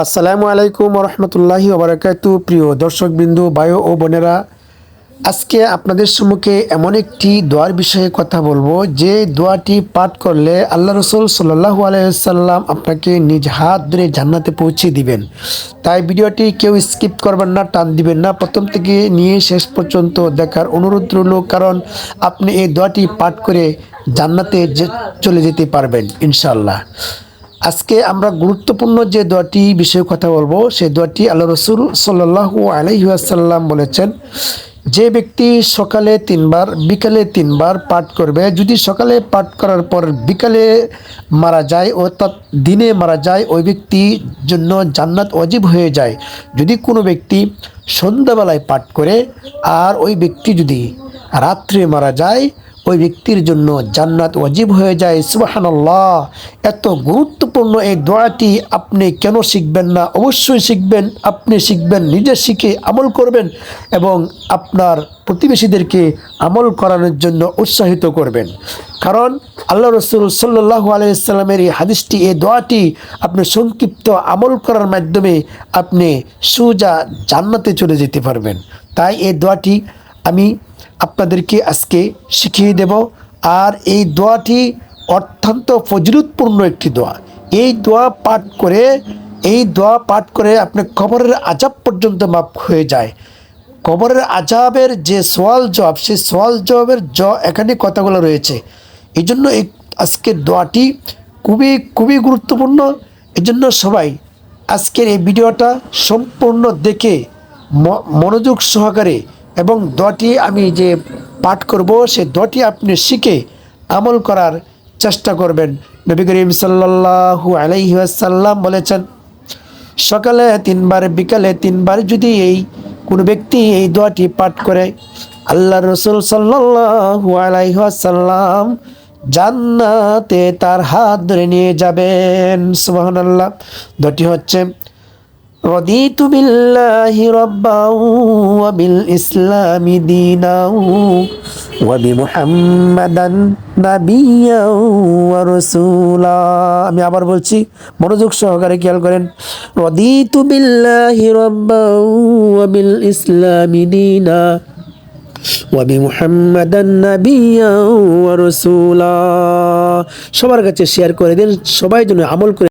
আসসালামু আলাইকুম রহমতুল্লাহি ওবরাকাতু। প্রিয় দর্শকবিন্দু বায়ু ও বোনেরা, আজকে আপনাদের সম্মুখে এমন একটি দোয়ার বিষয়ে কথা বলব। যে দোয়াটি পাঠ করলে আল্লাহ রসুল সাল্লাহ আলাইসাল্লাম আপনাকে নিজ হাত ধরে জান্নাতে পৌঁছে দিবেন। তাই ভিডিওটি কেউ স্কিপ করবেন না, টান দিবেন না। প্রথম থেকে নিয়ে শেষ পর্যন্ত দেখার অনুরোধ রইল, কারণ আপনি এই দোয়াটি পাঠ করে জান্নাতে চলে যেতে পারবেন ইনশাল্লাহ আজকে আমরা গুরুত্বপূর্ণ যে দোয়াটি বিষয়ে কথা বলব, সেই দোয়াটি আল্লাহ রসুল সাল্লাহু আলহিহাসাল্লাম বলেছেন, যে ব্যক্তি সকালে তিনবার, বিকালে তিনবার পাঠ করবে, যদি সকালে পাঠ করার পর বিকালে মারা যায় তার দিনে মারা যায়, ওই ব্যক্তির জন্য জান্নাত অজীব হয়ে যায়। যদি কোনো ব্যক্তি সন্ধ্যাবেলায় পাঠ করে আর ওই ব্যক্তি যদি রাত্রে মারা যায় ওই ব্যক্তির জন্য জান্নাত ওয়াজিব হয়ে যায়, সুবাহানাল্লাহ। এত গুরুত্বপূর্ণ এই দোয়াটি আপনি কেন শিখবেন না? অবশ্যই শিখবেন, আপনি শিখবেন, নিজে শিখে আমল করবেন এবং আপনার প্রতিবেশীদেরকে আমল করানোর জন্য উৎসাহিত করবেন। কারণ আল্লাহ রসুল সাল্লাহ আলাইসাল্লামের এই হাদিসটি, এই দোয়াটি আপনি সংক্ষিপ্ত আমল করার মাধ্যমে আপনি সুজা জান্নাতে চলে যেতে পারবেন। তাই এই দোয়াটি আমি আপনাদেরকে আজকে শিখিয়ে দেব। আর এই দোয়াটি অত্যন্ত ফজরুতপূর্ণ একটি দোয়া। এই দোয়া পাঠ করে, এই দোয়া পাঠ করে আপনি কবরের আজাব পর্যন্ত মাপ হয়ে যায়। কবরের আজাবের যে সোয়াল জবাব, সেই সোয়াল জবাবের জ এখানে কথাগুলো রয়েছে। এই জন্য এই আজকের দোয়াটি খুবই খুবই গুরুত্বপূর্ণ। এই জন্য সবাই আজকের এই ভিডিওটা সম্পূর্ণ দেখে মনোযোগ সহকারে এবং দটি আমি যে পাঠ করব, সে দটি আপনি শিখে আমল করার চেষ্টা করবেন। নবী করিম সাল্লাল্লাহু আলাইহি ওয়াসাল্লাম বলেছেন, সকালে তিনবার, বিকালে তিনবার যদি এই কোনো ব্যক্তি এই দোয়াটি পাঠ করে আল্লাহ রসুল সাল্লাল্লাহু আলাইহি ওয়াসাল্লাম জান্নাতে তার হাত ধরে নিয়ে যাবেন। সুবহানাল্লাহ। দোয়াটি হচ্ছে رضيت بالله ربا وبالإسلام دينا وبمحمدا نبيا ورسولا আমি আবার বলছি মনোযোগ সহকারে খেয়াল করেন রদিতু বিল্লাহি রব্বা ওয়া বিল ইসলামি দীনা وبمحمدا نبيا ورسولا সবার কাছে শেয়ার করে দিন সবাই যেন আমল করে